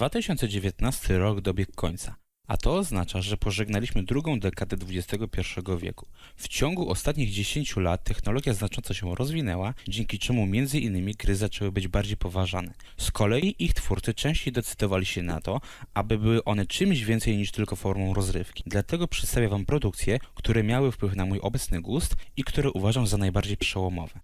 2019 rok dobiegł końca, a to oznacza, że pożegnaliśmy drugą dekadę XXI wieku. W ciągu ostatnich 10 lat technologia znacząco się rozwinęła, dzięki czemu innymi gry zaczęły być bardziej poważane. Z kolei ich twórcy częściej decydowali się na to, aby były one czymś więcej niż tylko formą rozrywki. Dlatego przedstawię Wam produkcje, które miały wpływ na mój obecny gust i które uważam za najbardziej przełomowe.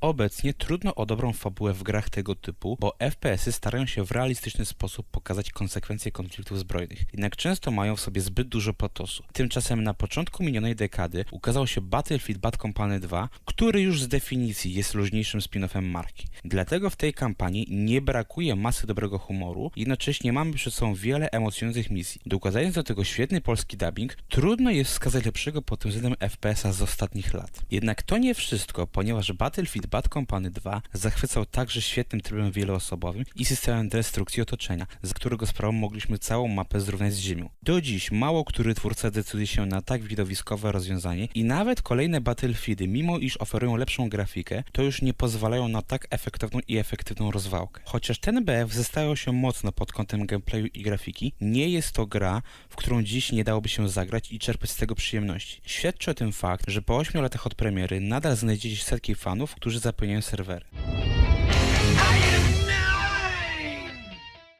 Obecnie trudno o dobrą fabułę w grach tego typu, bo FPS-y starają się w realistyczny sposób pokazać konsekwencje konfliktów zbrojnych, jednak często mają w sobie zbyt dużo patosu. Tymczasem na początku minionej dekady ukazał się Battlefield Bad Company 2, który już z definicji jest luźniejszym spin-offem marki. Dlatego w tej kampanii nie brakuje masy dobrego humoru, jednocześnie mamy przed sobą wiele emocjonujących misji. Dokładając do tego świetny polski dubbing, trudno jest wskazać lepszego pod tym względem FPS-a z ostatnich lat. Jednak to nie wszystko, ponieważ Battlefield Bad Company 2 zachwycał także świetnym trybem wieloosobowym i systemem destrukcji otoczenia, za którego sprawą mogliśmy całą mapę zrównać z ziemią. Do dziś mało który twórca decyduje się na tak widowiskowe rozwiązanie i nawet kolejne Battlefieldy, mimo iż oferują lepszą grafikę, to już nie pozwalają na tak efektowną i efektywną rozwałkę. Chociaż ten BF zestawiał się mocno pod kątem gameplayu i grafiki, nie jest to gra, w którą dziś nie dałoby się zagrać i czerpać z tego przyjemności. Świadczy o tym fakt, że po 8 latach od premiery nadal znajdziecie setki fanów, którzy zapełniają serwery.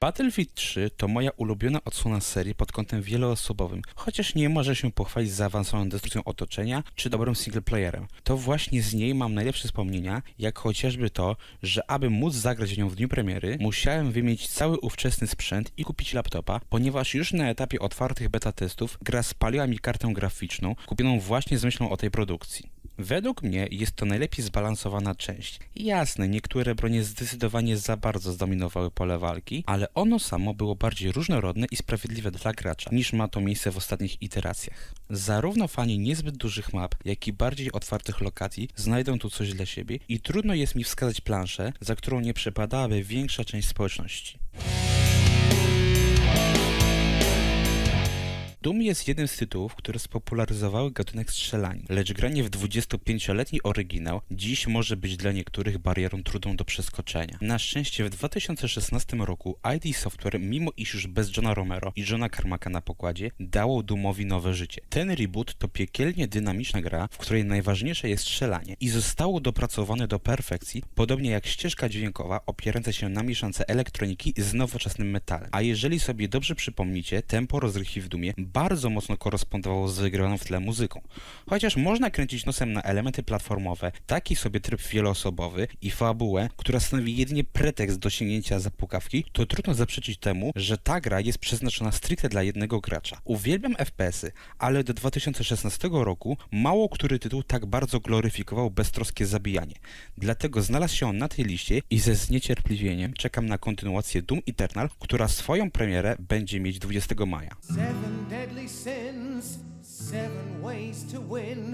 Battlefield 3 to moja ulubiona odsłona serii pod kątem wieloosobowym, chociaż nie może się pochwalić zaawansowaną destrukcją otoczenia czy dobrym singleplayerem. To właśnie z niej mam najlepsze wspomnienia, jak chociażby to, że aby móc zagrać nią w dniu premiery, musiałem wymienić cały ówczesny sprzęt i kupić laptopa, ponieważ już na etapie otwartych beta testów gra spaliła mi kartę graficzną, kupioną właśnie z myślą o tej produkcji. Według mnie jest to najlepiej zbalansowana część. Jasne, niektóre bronie zdecydowanie za bardzo zdominowały pole walki, ale ono samo było bardziej różnorodne i sprawiedliwe dla gracza, niż ma to miejsce w ostatnich iteracjach. Zarówno fani niezbyt dużych map, jak i bardziej otwartych lokacji znajdą tu coś dla siebie i trudno jest mi wskazać planszę, za którą nie przepadałaby większa część społeczności. Doom jest jednym z tytułów, które spopularyzowały gatunek strzelanin, lecz granie w 25-letni oryginał dziś może być dla niektórych barierą trudną do przeskoczenia. Na szczęście w 2016 roku ID Software, mimo iż już bez Johna Romero i Johna Carmacka na pokładzie, dało Doomowi nowe życie. Ten reboot to piekielnie dynamiczna gra, w której najważniejsze jest strzelanie i zostało dopracowane do perfekcji, podobnie jak ścieżka dźwiękowa opierająca się na mieszance elektroniki z nowoczesnym metalem. A jeżeli sobie dobrze przypomnicie, tempo rozrywki w Doomie bardzo mocno korespondowało z wygrywaną w tle muzyką. Chociaż można kręcić nosem na elementy platformowe, taki sobie tryb wieloosobowy i fabułę, która stanowi jedynie pretekst do sięgnięcia zapukawki, to trudno zaprzeczyć temu, że ta gra jest przeznaczona stricte dla jednego gracza. Uwielbiam FPS-y, ale do 2016 roku mało który tytuł tak bardzo gloryfikował beztroskie zabijanie. Dlatego znalazł się on na tej liście i ze zniecierpliwieniem czekam na kontynuację Doom Eternal, która swoją premierę będzie mieć 20 maja. Seven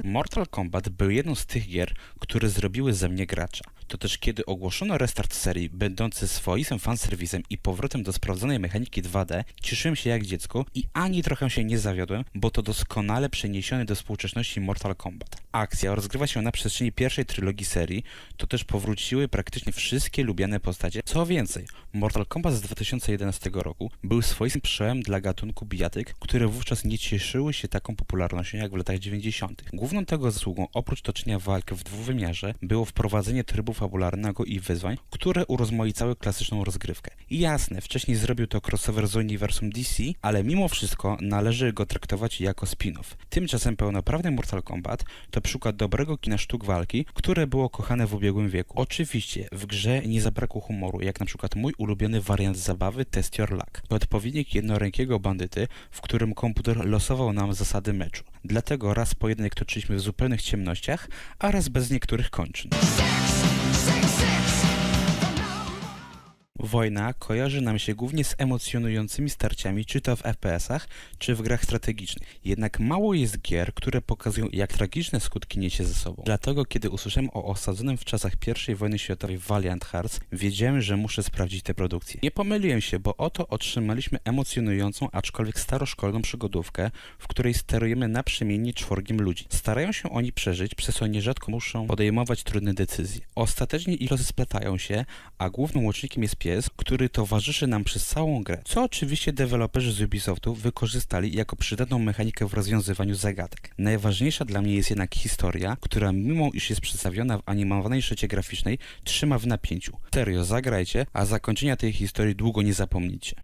Mortal Kombat był jedną z tych gier, które zrobiły ze mnie gracza. To też kiedy ogłoszono restart serii, będący swoistym fanserwisem i powrotem do sprawdzonej mechaniki 2D, cieszyłem się jak dziecko i ani trochę się nie zawiodłem, bo to doskonale przeniesiony do współczesności Mortal Kombat. Akcja rozgrywa się na przestrzeni pierwszej trylogii serii, to też powróciły praktycznie wszystkie lubiane postacie. Co więcej, Mortal Kombat z 2011 roku był swoistym przełomem dla gatunku bijatyk, które wówczas nie cieszyły się taką popularnością jak w latach 90. Główną tego zasługą, oprócz toczenia walk w dwuwymiarze, było wprowadzenie trybu fabularnego i wyzwań, które urozmaicały klasyczną rozgrywkę. I jasne, wcześniej zrobił to crossover z uniwersum DC, ale mimo wszystko należy go traktować jako spin-off. Tymczasem pełnoprawny Mortal Kombat to przykład dobrego kina sztuk walki, które było kochane w ubiegłym wieku. Oczywiście w grze nie zabrakło humoru, jak na przykład mój ulubiony wariant zabawy Test Your Luck. To odpowiednik jednorękiego bandyty, w którym komputer losował nam zasady meczu. Dlatego raz pojedynek toczyliśmy w zupełnych ciemnościach, a raz bez niektórych kończyn. Say Wojna kojarzy nam się głównie z emocjonującymi starciami, czy to w FPS-ach, czy w grach strategicznych. Jednak mało jest gier, które pokazują, jak tragiczne skutki niesie ze sobą. Dlatego, kiedy usłyszałem o osadzonym w czasach I wojny światowej Valiant Hearts, wiedziałem, że muszę sprawdzić tę produkcję. Nie pomyliłem się, bo oto otrzymaliśmy emocjonującą, aczkolwiek staroszkolną przygodówkę, w której sterujemy naprzemiennie czworgiem ludzi. Starają się oni przeżyć, przez co nierzadko muszą podejmować trudne decyzje. Ostatecznie ich losy splatają się, a głównym łącznikiem jest pies, który towarzyszy nam przez całą grę, co oczywiście deweloperzy z Ubisoftu wykorzystali jako przydatną mechanikę w rozwiązywaniu zagadek. Najważniejsza dla mnie jest jednak historia, która mimo iż jest przedstawiona w animowanej szycie graficznej, trzyma w napięciu. Serio, zagrajcie, a zakończenia tej historii długo nie zapomnicie.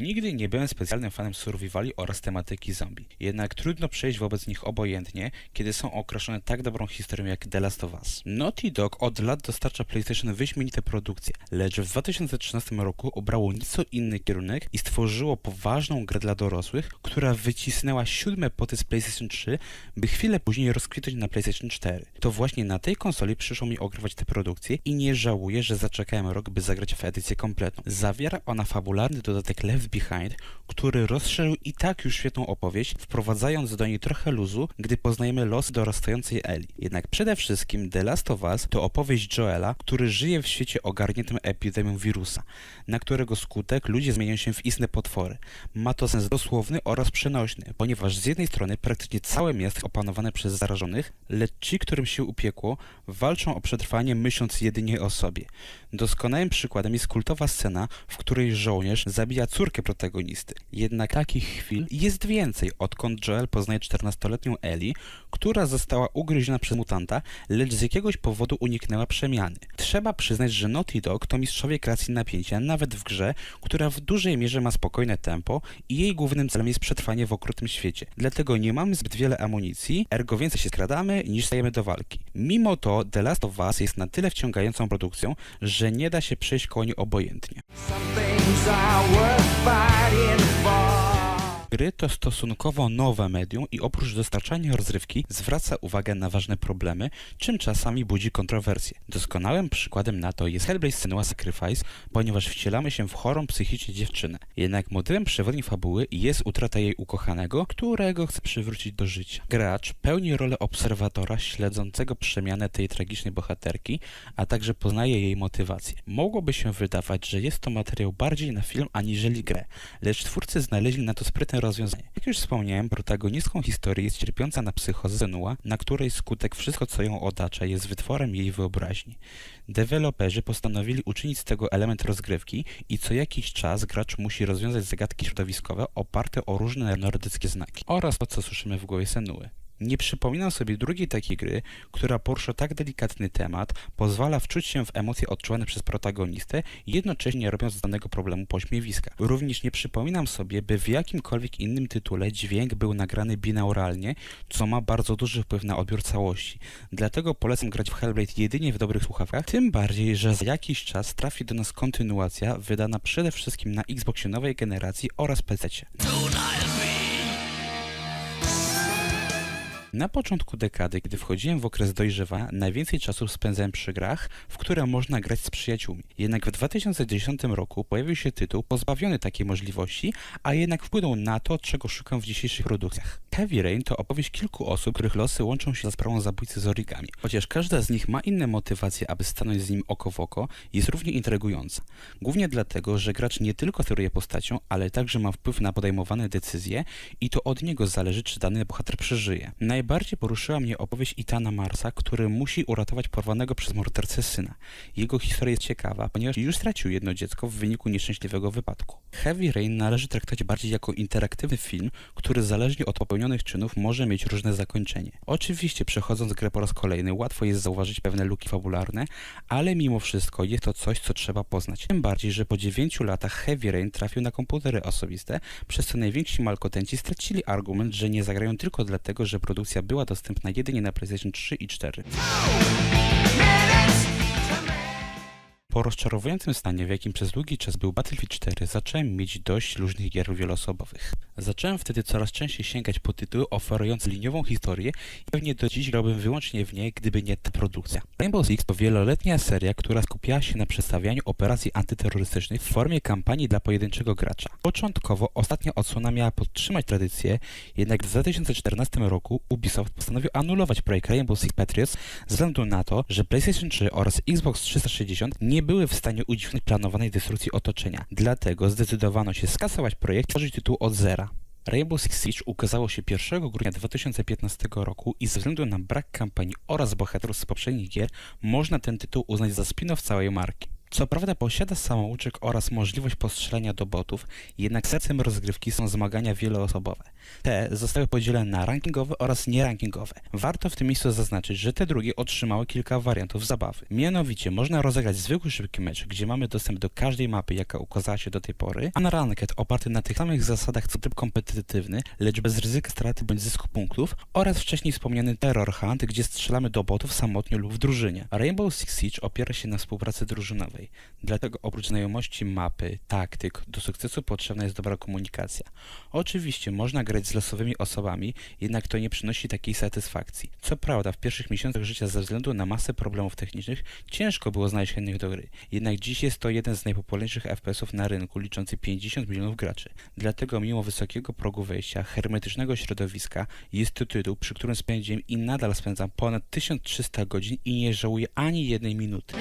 Nigdy nie byłem specjalnym fanem survivali oraz tematyki zombie. Jednak trudno przejść wobec nich obojętnie, kiedy są okraszone tak dobrą historią jak The Last of Us. Naughty Dog od lat dostarcza PlayStation wyśmienite produkcje, lecz w 2013 roku obrało nieco inny kierunek i stworzyło poważną grę dla dorosłych, która wycisnęła siódme poty z PlayStation 3, by chwilę później rozkwitnąć na PlayStation 4. To właśnie na tej konsoli przyszło mi ogrywać tę produkcję i nie żałuję, że zaczekałem rok, by zagrać w edycję kompletną. Zawiera ona fabularny dodatek Left Behind, który rozszerzył i tak już świetną opowieść, wprowadzając do niej trochę luzu, gdy poznajemy los dorastającej Eli. Jednak przede wszystkim The Last of Us to opowieść Joela, który żyje w świecie ogarniętym epidemią wirusa, na którego skutek ludzie zmieniają się w istne potwory. Ma to sens dosłowny oraz przenośny, ponieważ z jednej strony praktycznie całe miasto jest opanowane przez zarażonych, lecz ci, którym się upiekło, walczą o przetrwanie myśląc jedynie o sobie. Doskonałym przykładem jest kultowa scena, w której żołnierz zabija córkę protagonisty. Jednak takich chwil jest więcej, odkąd Joel poznaje 14-letnią Ellie, która została ugryziona przez mutanta, lecz z jakiegoś powodu uniknęła przemiany. Trzeba przyznać, że Naughty Dog to mistrzowie kreacji napięcia, nawet w grze, która w dużej mierze ma spokojne tempo i jej głównym celem jest przetrwanie w okrutnym świecie. Dlatego nie mamy zbyt wiele amunicji, ergo więcej się skradamy niż stajemy do walki. Mimo to The Last of Us jest na tyle wciągającą produkcją, że nie da się przejść koło niej obojętnie. Some fighting for. Gry to stosunkowo nowe medium i oprócz dostarczania rozrywki zwraca uwagę na ważne problemy, czym czasami budzi kontrowersje. Doskonałym przykładem na to jest Hellblade Senua Sacrifice, ponieważ wcielamy się w chorą psychicznie dziewczynę. Jednak motywem przewodnim fabuły jest utrata jej ukochanego, którego chce przywrócić do życia. Gracz pełni rolę obserwatora śledzącego przemianę tej tragicznej bohaterki, a także poznaje jej motywację. Mogłoby się wydawać, że jest to materiał bardziej na film aniżeli grę, lecz twórcy znaleźli na to sprytne rozwiązanie. Jak już wspomniałem, protagonistką historii jest cierpiąca na psychozę Senua, na której skutek wszystko, co ją otacza, jest wytworem jej wyobraźni. Deweloperzy postanowili uczynić z tego element rozgrywki i co jakiś czas gracz musi rozwiązać zagadki środowiskowe oparte o różne nordyckie znaki oraz to, co słyszymy w głowie Senuły. Nie przypominam sobie drugiej takiej gry, która porusza tak delikatny temat, pozwala wczuć się w emocje odczuwane przez protagonistę, jednocześnie nie robiąc z danego problemu pośmiewiska. Również nie przypominam sobie, by w jakimkolwiek innym tytule dźwięk był nagrany binauralnie, co ma bardzo duży wpływ na odbiór całości. Dlatego polecam grać w Hellblade jedynie w dobrych słuchawkach, tym bardziej, że za jakiś czas trafi do nas kontynuacja wydana przede wszystkim na Xboxie nowej generacji oraz PC. Na początku dekady, gdy wchodziłem w okres dojrzewania, najwięcej czasu spędzałem przy grach, w które można grać z przyjaciółmi. Jednak w 2010 roku pojawił się tytuł pozbawiony takiej możliwości, a jednak wpłynął na to, czego szukam w dzisiejszych produkcjach. Heavy Rain to opowieść kilku osób, których losy łączą się za sprawą zabójcy z origami. Chociaż każda z nich ma inne motywacje, aby stanąć z nim oko w oko, jest równie intrygująca. Głównie dlatego, że gracz nie tylko steruje postacią, ale także ma wpływ na podejmowane decyzje i to od niego zależy, czy dany bohater przeżyje. Najbardziej poruszyła mnie opowieść Itana Marsa, który musi uratować porwanego przez mordercę syna. Jego historia jest ciekawa, ponieważ już stracił jedno dziecko w wyniku nieszczęśliwego wypadku. Heavy Rain należy traktować bardziej jako interaktywny film, który zależnie od popełnionych czynów może mieć różne zakończenie. Oczywiście przechodząc grę po raz kolejny łatwo jest zauważyć pewne luki fabularne, ale mimo wszystko jest to coś, co trzeba poznać. Tym bardziej, że po 9 latach Heavy Rain trafił na komputery osobiste, przez co najwięksi malkotenci stracili argument, że nie zagrają tylko dlatego, że produkcja była dostępna jedynie na PlayStation 3 i 4. Po rozczarowującym stanie, w jakim przez długi czas był Battlefield 4, zacząłem mieć dość różnych gier wieloosobowych. Zacząłem wtedy coraz częściej sięgać po tytuły oferujące liniową historię i pewnie do dziś grałbym wyłącznie w nie, gdyby nie ta produkcja. Rainbow Six to wieloletnia seria, która skupiała się na przedstawianiu operacji antyterrorystycznych w formie kampanii dla pojedynczego gracza. Początkowo ostatnia odsłona miała podtrzymać tradycję, jednak w 2014 roku Ubisoft postanowił anulować projekt Rainbow Six Patriots ze względu na to, że PlayStation 3 oraz Xbox 360 nie były w stanie udźwignąć planowanej destrukcji otoczenia. Dlatego zdecydowano się skasować projekt i tworzyć tytuł od zera. Rainbow Six Siege ukazało się 1 grudnia 2015 roku i ze względu na brak kampanii oraz bohaterów z poprzednich gier można ten tytuł uznać za spin-off całej marki. Co prawda posiada samouczek oraz możliwość postrzelania do botów, jednak sercem rozgrywki są zmagania wieloosobowe. Te zostały podzielone na rankingowe oraz nierankingowe. Warto w tym miejscu zaznaczyć, że te drugie otrzymały kilka wariantów zabawy. Mianowicie można rozegrać zwykły szybki mecz, gdzie mamy dostęp do każdej mapy, jaka ukazała się do tej pory, a na ranked oparty na tych samych zasadach co tryb kompetytywny, lecz bez ryzyka straty bądź zysku punktów oraz wcześniej wspomniany Terror Hunt, gdzie strzelamy do botów samotnie lub w drużynie. Rainbow Six Siege opiera się na współpracy drużynowej. Dlatego oprócz znajomości mapy, taktyk, do sukcesu potrzebna jest dobra komunikacja. Oczywiście można grać z losowymi osobami, jednak to nie przynosi takiej satysfakcji. Co prawda w pierwszych miesiącach życia ze względu na masę problemów technicznych ciężko było znaleźć chętnych do gry. Jednak dziś jest to jeden z najpopularniejszych FPS-ów na rynku, liczący 50 milionów graczy. Dlatego mimo wysokiego progu wejścia, hermetycznego środowiska, jest to tytuł, przy którym spędziłem i nadal spędzam ponad 1300 godzin i nie żałuję ani jednej minuty.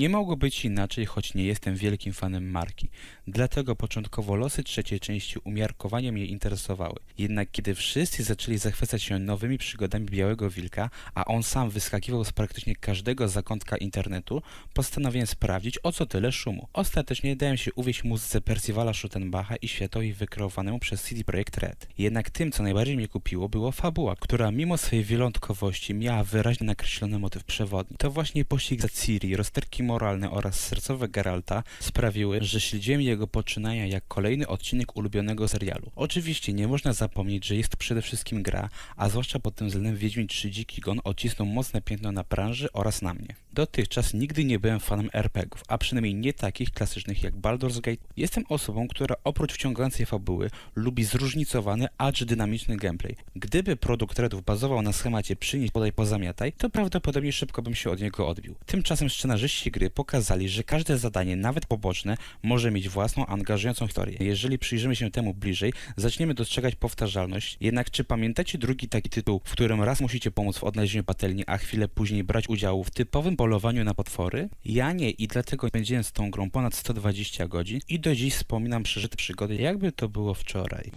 Nie mogło być inaczej, choć nie jestem wielkim fanem marki. Dlatego początkowo losy trzeciej części umiarkowanie mnie interesowały. Jednak kiedy wszyscy zaczęli zachwycać się nowymi przygodami Białego Wilka, a on sam wyskakiwał z praktycznie każdego zakątka internetu, postanowiłem sprawdzić, o co tyle szumu. Ostatecznie dałem się uwieść muzyce Percivala Schuttenbacha i światowi wykreowanemu przez CD Projekt Red. Jednak tym, co najbardziej mnie kupiło, było fabuła, która mimo swojej wielątkowości miała wyraźnie nakreślony motyw przewodni. To właśnie pościg za Ciri, rozterki moralne oraz sercowe Geralta sprawiły, że śledziłem jego poczynania jak kolejny odcinek ulubionego serialu. Oczywiście nie można zapomnieć, że jest przede wszystkim gra, a zwłaszcza pod tym względem Wiedźmin 3 Dziki Gon odcisnął mocne piętno na branży oraz na mnie. Dotychczas nigdy nie byłem fanem RPGów, a przynajmniej nie takich klasycznych jak Baldur's Gate. Jestem osobą, która oprócz wciągającej fabuły lubi zróżnicowany, acz dynamiczny gameplay. Gdyby produkt Redów bazował na schemacie przynieś, podaj, pozamiataj, to prawdopodobnie szybko bym się od niego odbił. Tymczasem scenarzyści gry pokazali, że każde zadanie, nawet poboczne, może mieć własną, angażującą historię. Jeżeli przyjrzymy się temu bliżej, zaczniemy dostrzegać powtarzalność. Jednak czy pamiętacie drugi taki tytuł, w którym raz musicie pomóc w odnalezieniu patelni, a chwilę później brać udział w typowym polowaniu na potwory? Ja nie i dlatego spędziłem z tą grą ponad 120 godzin i do dziś wspominam przeżyte przygody, jakby to było wczoraj.